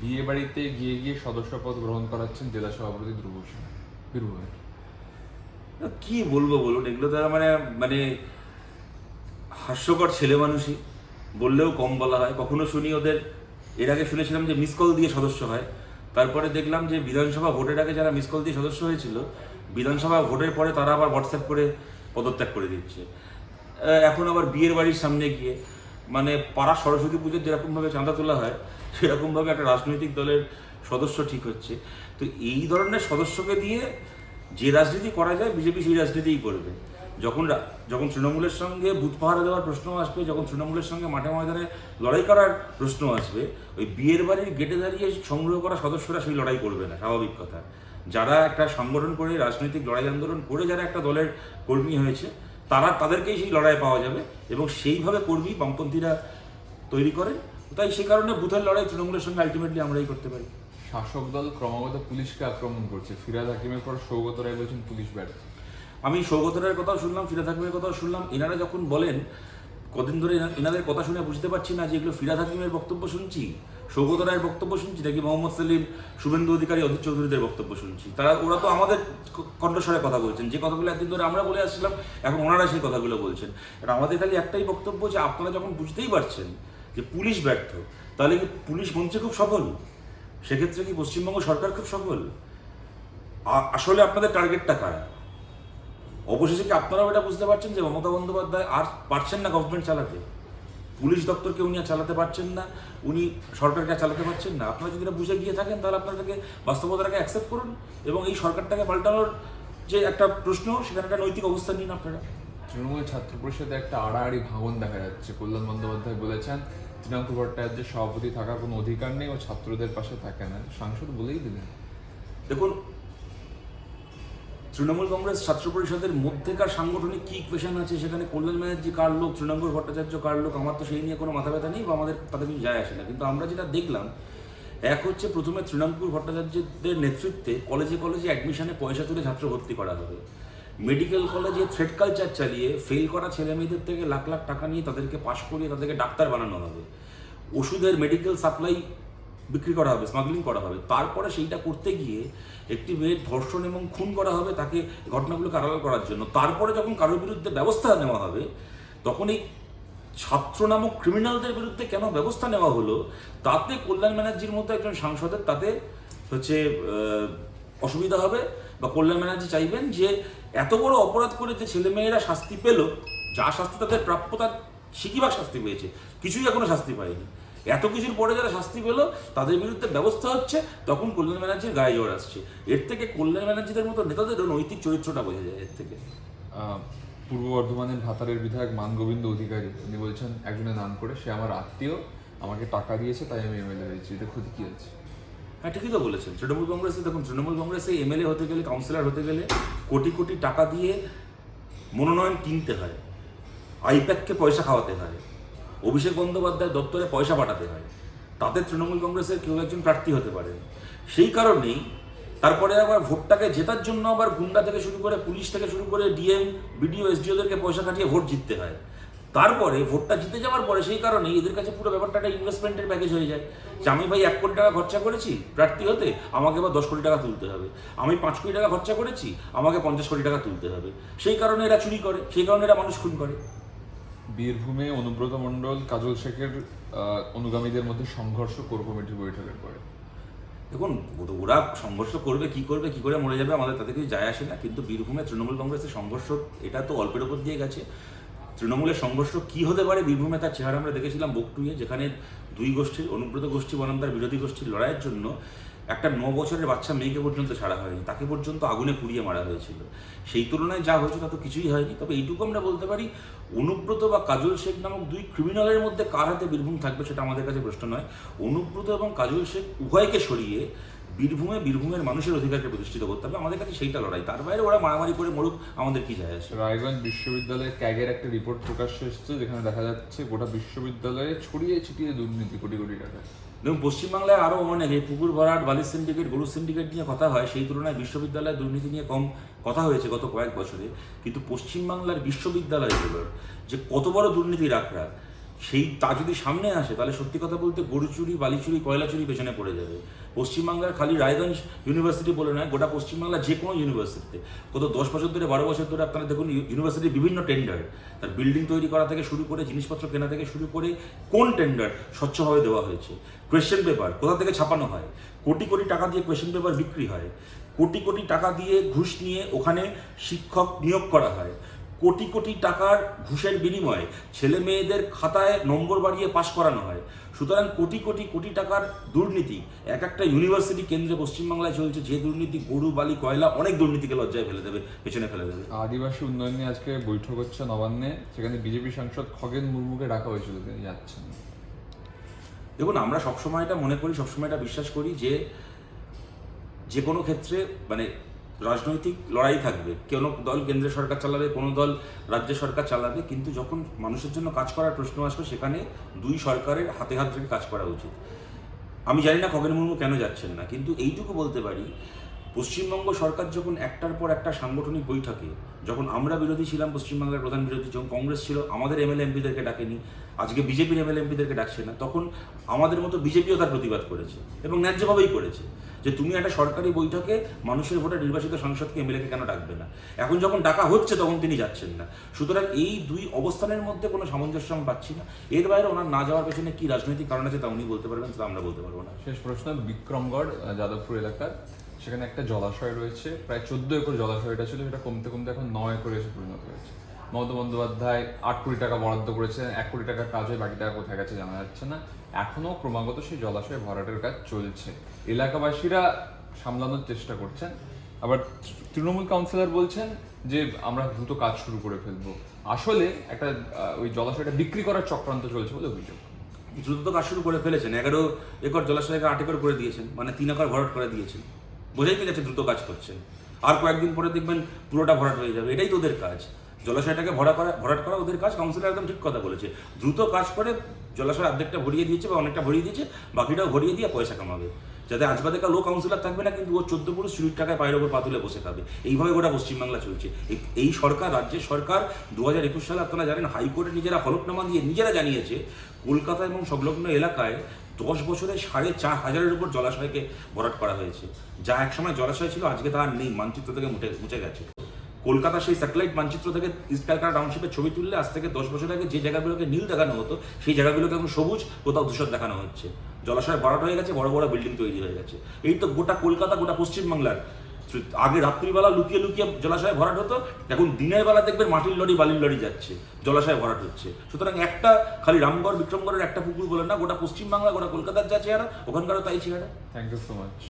বিয়ে বাড়িতে গিয়ে গিয়ে সদস্যপদ গ্রহণ করাচ্ছেন জেলা সভাপতি ধ্রুব বীরভূমের কি বলব বলুন, এগুলো তারা মানে মানে হাস্যকর ছেলে মানুষই। বললেও কম বলা হয়। কখনো শুনি ওদের, এর আগে শুনেছিলাম যে মিস কল দিয়ে সদস্য হয়। তারপরে দেখলাম যে বিধানসভা ভোটের আগে যারা মিস কল দিয়ে সদস্য হয়েছিল, বিধানসভা ভোটের পরে তারা আবার হোয়াটসঅ্যাপ করে পদত্যাগ করে দিচ্ছে। এখন আবার বিয়ের বাড়ির সামনে গিয়ে মানে পাড়া সরস্বতী পুজোর যেরকমভাবে চাঁদা তোলা হয় সেরকমভাবে একটা রাজনৈতিক দলের সদস্য ঠিক হচ্ছে। তো এই ধরনের সদস্যকে দিয়ে যে রাজনীতি করা যায়, বিজেপি সেই রাজনীতিই করবে। যখন যখন তৃণমূলের সঙ্গে বুথ পাহারা দেওয়ার প্রশ্ন আসবে, যখন তৃণমূলের সঙ্গে মাঠে ময়দানে লড়াই করার প্রশ্ন আসবে, ওই বিয়ের বাড়ির গেটে দাঁড়িয়ে সংগ্রহ করা সদস্যরা সেই লড়াই করবে না, স্বাভাবিক কথা। যারা একটা সংগঠন করে, রাজনৈতিক লড়াই আন্দোলন করে যারা একটা দলের কর্মী হয়েছে, তারা তাদেরকেই সেই লড়াই পাওয়া যাবে এবং সেইভাবে কর্মী বামপন্থীরা তৈরি করেন। তাই সে কারণে বুথের লড়াই তৃণমূলের সঙ্গে আলটিমেটলি আমরাই করতে পারি। শাসক দল ক্রমাগত পুলিশকে আক্রমণ করছে। ফিরাদ হাকিমের পর সৌগত রায় বলছেন পুলিশ ব্যর্থ। আমি সৌগত রায়ের কথাও শুনলাম ফিরাদ হাকিমের কথাও শুনলাম। এনারা যখন বলেন কদিন ধরে এনাদের কথা শুনে বুঝতে পারছি না যে এগুলো ফিরাদ হাকিমের বক্তব্য শুনছি সৌগত রায়ের বক্তব্য শুনছি নাকি মোহাম্মদ সেলিম শুভেন্দু অধিকারী অধীর চৌধুরীদের বক্তব্য শুনছি। তারা ওরা তো আমাদের কণ্ঠস্বরে কথা বলছেন। যে কথাগুলো একদিন ধরে আমরা বলে আসছিলাম এখন ওনারা সেই কথাগুলো বলছেন। আর আমাদের খালি একটাই বক্তব্য যে আপনারা যখন বুঝতেই পারছেন যে পুলিশ ব্যর্থ, তাহলে কি পুলিশ মঞ্চে খুব সফল? সেক্ষেত্রে কি পশ্চিমবঙ্গ সরকার খুব সফল? আসলে আপনাদের টার্গেটটা কারা? অবশেষে কি আপনারাও এটা বুঝতে পারছেন যে মমতা বন্দ্যোপাধ্যায় আর পারছেন না গভর্নমেন্ট চালাতে? পুলিশ দপ্তরকে উনি আর চালাতে পারছেন না, উনি সরকারকে চালাতে পারছেন না। আপনারা যদি এটা বুঝে গিয়ে থাকেন, তাহলে আপনাদেরকে বাস্তবতাটাকে অ্যাকসেপ্ট করুন এবং এই সরকারটাকে পাল্টানোর যে একটা প্রশ্ন, সেখানে একটা নৈতিক অবস্থান নিন আপনারা। তৃণমূল ছাত্র পরিষদে একটা আড়াআড়ি ভাঙন দেখা যাচ্ছে। কল্যাণ বন্দ্যোপাধ্যায় বলেছেন তৃণাঙ্কু ভট্টাচার্যের সভাপতি থাকার কোনো অধিকার নেই ও ছাত্রদের পাশে থাকে না। সাংসদ বলেই দিলেন। দেখুন, তৃণমূল কংগ্রেস ছাত্র পরিষদের মধ্যেকার সাংগঠনিক কি ইকুয়েশন আছে সেখানে কল্যাণ ব্যানার্জি কার লোক তৃণাঙ্কুর ভট্টাচার্য কার লোক, আমার তো সেই নিয়ে কোনো মাথা ব্যথা নেই বা আমাদের তাতে কিছু যায় আসে না। কিন্তু আমরা যেটা দেখলাম, এক হচ্ছে প্রথমে তৃণাঙ্কুর ভট্টাচার্যদের নেতৃত্বে কলেজে কলেজে অ্যাডমিশনে পয়সা তুলে ছাত্র ভর্তি করা হবে। মেডিকেল কলেজে থ্রেড কালচার চালিয়ে ফেল করা ছেলে মেয়েদের থেকে লাখ লাখ টাকা নিয়ে তাদেরকে পাশ করিয়ে তাদেরকে ডাক্তার বানানো হবে। ওষুধের মেডিকেল সাপ্লাই বিক্রি করা হবে স্মাগলিং করা হবে। তারপরে সেইটা করতে গিয়ে একটি মেয়ের ধর্ষণ এবং খুন করা হবে তাকে ঘটনাগুলোকে আড়াল করার জন্য। তারপরে যখন কারোর বিরুদ্ধে ব্যবস্থা নেওয়া হবে, তখন এই ছাত্র নামক ক্রিমিনালদের বিরুদ্ধে কেন ব্যবস্থা নেওয়া হলো, তাতে কল্যাণ ব্যানার্জির মতো একজন সাংসদের তাতে হচ্ছে অসুবিধা হবে বা কল্যাণ ব্যানার্জি চাইবেন যে এত বড় অপরাধ করে যে ছেলেমেয়েরা শাস্তি পেল, যা শাস্তি তাদের প্রাপ্য, তার শিকিবার শাস্তি পেয়েছে, কিছুই এখনও শাস্তি পায়নি। এত কিছুর পরে যারা শাস্তি পেল, তাদের বিরুদ্ধে ব্যবস্থা হচ্ছে, তখন কল্যাণ ব্যানার্জির গায়ে জোর আসছে। এর থেকে কল্যাণ ব্যানার্জিদের মতো নেতাদের নৈতিক চরিত্রটা বোঝা যায়, এর থেকে। পূর্ব বর্ধমানের ভাতারের বিধায়ক মানগোবিন্দ অধিকারী, তিনি বলছেন, একজনের নাম করে, সে আমার আত্মীয়, আমাকে টাকা দিয়েছে, তাই আমি এমএলএ হয়েছি এটা ক্ষতি কি আছে? হ্যাঁ ঠিকই তো বলেছেন। তৃণমূল কংগ্রেসে দেখুন, তৃণমূল কংগ্রেসে এমএলএ হতে গেলে কাউন্সিলর হতে গেলে কোটি কোটি টাকা দিয়ে মনোনয়ন কিনতে হয়। আইপ্যাককে পয়সা খাওয়াতে হয়। অভিষেক বন্দ্যোপাধ্যায় দপ্তরে পয়সা পাঠাতে হয়। তাতে তৃণমূল কংগ্রেসের কেউ একজন প্রার্থী হতে পারেন সেই কারণেই তারপরে আবার ভোটটাকে জেতার জন্য আবার গুন্ডা থেকে শুরু করে, পুলিশ থেকে শুরু করে ডিএম বিডিও এসডিওদেরকে পয়সা খাটিয়ে ভোট জিততে হয়। তারপরে ভোটটা জিতে যাওয়ার পরে সেই কারণেই এদের কাছে পুরো ব্যাপারটা একটা ইনভেস্টমেন্টের প্যাকেজ হয়ে যায়। যে আমি ভাই এক কোটি টাকা খরচা করেছি প্রার্থী হতে আমাকে এবার দশ কোটি টাকা তুলতে হবে। আমি পাঁচ কোটি টাকা খরচা করেছি আমাকে পঞ্চাশ কোটি টাকা তুলতে হবে। সেই কারণে এরা চুরি করে সেই কারণে এরা মানুষ খুন করে। বীরভূমে অনুব্রত মণ্ডল কাজল শেখের অনুগামীদের মধ্যে সংঘর্ষ কোর কমিটির বৈঠকের পরে। দেখুন ওরা সংঘর্ষ করবে কি করবে কি করে মরে যাবে আমাদের তাতে কিছু যায় আসে না। কিন্তু বীরভূমে তৃণমূল কংগ্রেসের সংঘর্ষ এটা তো অল্পের উপর দিয়ে গেছে। তৃণমূলের সংঘর্ষ কি হতে পারে? বীরভূমে তার চেহারা আমরা দেখেছিলাম বকটুয়ে যেখানে দুই গোষ্ঠীর অনুব্রত গোষ্ঠী বনাম তার বিরোধী গোষ্ঠীর লড়াইয়ের জন্য একটা ন বছরের বাচ্চা মেয়েকে পর্যন্ত ছাড়া হয়নি। তাকে পর্যন্ত আগুনে পুড়িয়ে মারা হয়েছিল। সেই তুলনায় যা হয়েছে তা তো কিছুই হয়নি। তবে এইটুকু আমরা বলতে পারি, অনুব্রত বা কাজল শেখ নামক দুই ক্রিমিনালের মধ্যে কার হাতে বীরভূম থাকবে সেটা আমাদের কাছে প্রশ্ন নয়। অনুব্রত এবং কাজল শেখ উভয়কে সরিয়ে বীরভূমে বীরভূমের মানুষের অধিকারকে প্রতিষ্ঠিত করতে হবে আমাদের কাছে সেইটা লড়াই। তার বাইরে ওরা মারামারি করে মরুক আমাদের কি যায় আসে? রায়গঞ্জ বিশ্ববিদ্যালয়ের ক্যাগের একটা রিপোর্ট প্রকাশ এসেছে যেখানে দেখা যাচ্ছে গোটা বিশ্ববিদ্যালয়ে ছড়িয়ে ছিটিয়ে দুর্নীতি কোটি কোটি টাকা। এবং পশ্চিমবাংলায় আরও অনেক এই পুকুর ভরাট বালির সিন্ডিকেট গরু সিন্ডিকেট নিয়ে কথা হয় সেই তুলনায় বিশ্ববিদ্যালয়ে দুর্নীতি নিয়ে কম কথা হয়েছে গত কয়েক বছরে। কিন্তু পশ্চিমবাংলার বিশ্ববিদ্যালয়গুলোর যে কত বড় দুর্নীতি আখড়া সেই তা যদি সামনে আসে তাহলে সত্যি কথা বলতে গরু চুরি বালি চুরি কয়লা চুরি পেছনে পড়ে যাবে। পশ্চিমবাংলার খালি রায়গঞ্জ ইউনিভার্সিটি বলে নয়, গোটা পশ্চিমবাংলার যে কোনো ইউনিভার্সিটিতে। গত দশ বছর ধরে, বারো বছর ধরে আপনারা দেখুন ইউনিভার্সিটির বিভিন্ন টেন্ডার তার বিল্ডিং তৈরি করা থেকে শুরু করে, জিনিসপত্র কেনা থেকে শুরু করে, কোন টেন্ডার স্বচ্ছভাবে দেওয়া হয়েছে? কোয়েশ্চেন পেপার কোথা থেকে ছাপানো হয়? কোটি কোটি টাকা দিয়ে কোয়েশ্চেন পেপার বিক্রি হয়। কোটি কোটি টাকা দিয়ে ঘুষ নিয়ে ওখানে শিক্ষক নিয়োগ করা হয়। কোটি কোটি টাকার ঘুষের বিনিময়ে ছেলে মেয়েদের খাতায় নম্বর বাড়িয়ে পাশ করানো হয়। সুতরাং কোটি কোটি কোটি টাকার দুর্নীতি এক একটা ইউনিভার্সিটি কেন্দ্রে পশ্চিমবাংলায় চলছে যে দুর্নীতি গরু বালি কয়লা অনেক দুর্নীতিকে লজ্জায় ফেলে দেবে পেছনে ফেলে দেবে। আদিবাসী উন্নয়ন নিয়ে আজকে বৈঠক হচ্ছে নবান্নে সেখানে বিজেপি সাংসদ খগেন মুর্মুকে ডাকা হয়েছিল তিনি যাচ্ছেন। দেখুন আমরা সবসময় এটা মনে করি সবসময় এটা বিশ্বাস করি যে যে কোনো ক্ষেত্রে মানে রাজনৈতিক লড়াই থাকবে। কোনো দল কেন্দ্র সরকার চালাবে, কোনো দল রাজ্য সরকার চালাবে, কিন্তু যখন মানুষের জন্য কাজ করার প্রশ্ন আসবে, সেখানে দুই সরকারের হাতে হাত রেখে কাজ করা উচিত। আমি জানি না খগেন মুর্মু কেন যাচ্ছেন না, কিন্তু এইটুকু বলতে পারি পশ্চিমবঙ্গ সরকার যখন একটার পর একটা সাংগঠনিক বৈঠকে, যখন আমরা বিরোধী ছিলাম, পশ্চিমবাংলার প্রধান বিরোধী যখন কংগ্রেস ছিল, আমাদের এমএলএ এমপিদেরকে ডাকেনি, আজকে বিজেপির এমএলএ এমপিদেরকে ডাকছে না, তখন আমাদের মতো বিজেপিও তার প্রতিবাদ করেছে এবং ন্যায্যভাবেই করেছে যে তুমি একটা সরকারি বৈঠকে মানুষের ভোটে নির্বাচিত সাংসদকে এমএলএকে কেন ডাকবে না? এখন যখন ডাকা হচ্ছে, তখন তিনি যাচ্ছেন না। সুতরাং এই দুই অবস্থানের মধ্যে কোনো সামঞ্জস্য আমি পাচ্ছি না। এর বাইরে ওনার না যাওয়ার পেছনে কি রাজনৈতিক কারণ আছে তা উনি বলতে পারবেন, তা আমরা বলতে পারব না। শেষ প্রশ্ন, বিক্রমগড়, যাদবপুর এলাকার। সেখানে একটা জলাশয় রয়েছে, প্রায় চোদ্দ একর জলাশয়টা ছিল, সেটা কমতে কমতে এখন নয় একরে এসে পরিণত হয়েছে। মমতা বন্দ্যোপাধ্যায় আট কোটি টাকা বরাদ্দ করেছেন, এক কোটি টাকার কাজ হয়ে বাকি টাকা কোথায় গেছে জানা যাচ্ছে না। এখনও ক্রমাগত সেই জলাশয় ভরাটের কাজ চলছে। এলাকাবাসীরা সামলানোর চেষ্টা করছেন। আবার তৃণমূল কাউন্সিলর বলছেন যে, আমরা দ্রুত কাজ শুরু করে ফেলব। আসলে একটা ওই জলাশয়টা বিক্রি করার চক্রান্ত চলছে বলে অভিযোগ। দ্রুত কাজ শুরু করে ফেলেছেন, এগারো একর জলাশয়কে আট একর করে দিয়েছেন মানে তিন একর ভরাট করে দিয়েছেন। বোঝাই তো যাচ্ছে দ্রুত কাজ করছেন। আর কয়েকদিন পরে দেখবেন পুরোটা ভরাট হয়ে যাবে। এটাই তো ওদের কাজ। জলাশয়টাকে ভরা করা, ভরাট করা ওদের কাজ। কাউন্সিলর একদম ঠিক কথা বলেছে। দ্রুত কাজ করে জলাশয় অর্ধেকটা ভরিয়ে দিয়েছে বা অনেকটা ভরিয়ে দিয়েছে, বাকিটাও ভরিয়ে দিয়ে পয়সা কামাবে। যাতে আজবাদে লো কাউন্সিলর থাকবে না, কিন্তু ও চোদ্দ পুরুষ চুরির টাকায় পায়ের ওপর পাতুলে বসে খাবে। এইভাবে গোটা পশ্চিমবাংলা চলছে। এই সরকার, রাজ্যের সরকার দু হাজার একুশ সালে আপনারা জানেন হাইকোর্টে নিজেরা হলফনামা দিয়ে নিজেরা জানিয়েছে, কলকাতা এবং সংলগ্ন এলাকায় দশ বছরে সাড়ে চার হাজারের উপর জলাশয়কে ভরাট করা হয়েছে। যা একসময় জলাশয় ছিল, আজকে তা আর নেই, মানচিত্র থেকে মুঠে মুছে গেছে। কলকাতা সেই স্যাটেলাইট মানচিত্র থেকে ইস্ট ক্যালকাটা টাউনশিপের ছবি তুললে আজ থেকে দশ বছর আগে যে জায়গাগুলোকে নীল দেখানো হতো, সেই জায়গাগুলোকে এখন সবুজ, কোথাও ধূসর দেখানো হচ্ছে। জলাশয় ভরাট হয়ে গেছে, বড় বড় বিল্ডিং তৈরি হয়ে গেছে। এই তো গোটা কলকাতা, গোটা পশ্চিমবাংলার আগে রাত্রিবেলা লুকিয়ে লুকিয়ে জলাশয়ে ভরাট হতো, এখন দিনের বেলা দেখবেন মাটির লরি, বালির লড়ি যাচ্ছে, জলাশয়ে ভরাট হচ্ছে। সুতরাং একটা খালি রামগড়, বিক্রমগড়ের একটা পুকুর বলে না, গোটা পশ্চিমবাংলা, গোটা কলকাতার যা চেহারা, ওখানকারও তাই চেহারা। Thank you so much